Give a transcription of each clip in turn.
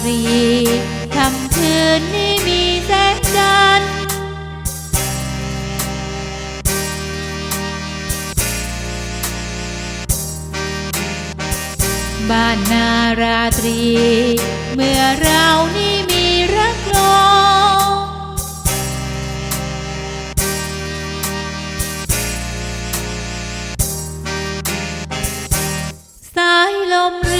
ตรีคำคืนนี้มีแสงจันทร์บ้านนาราตรี เมื่อเรานี่มีรักลงสายลมรื่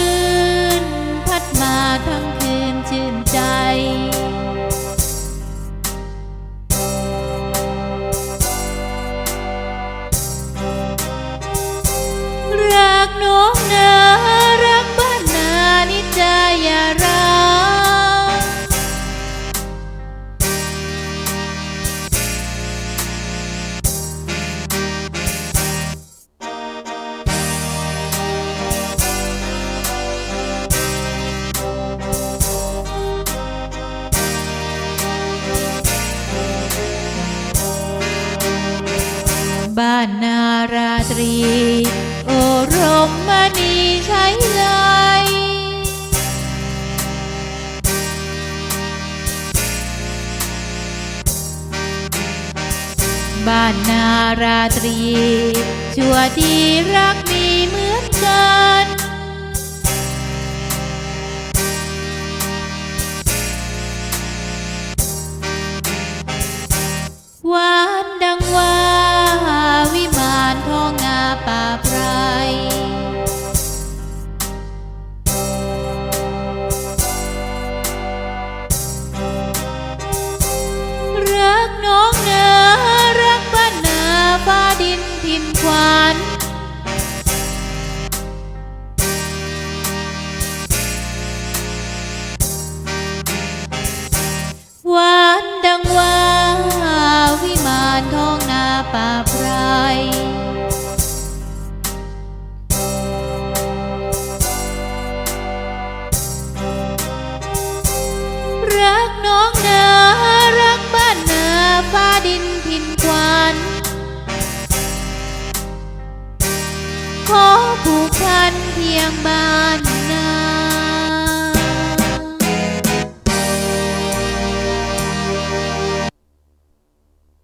บ้านนาราตรี โอรมมณีใช้ไลบ้านนาราตรี ชั่วที่รักมีเหมือนกัน นทินขวาน ขอผูกพันเพียงบ้าน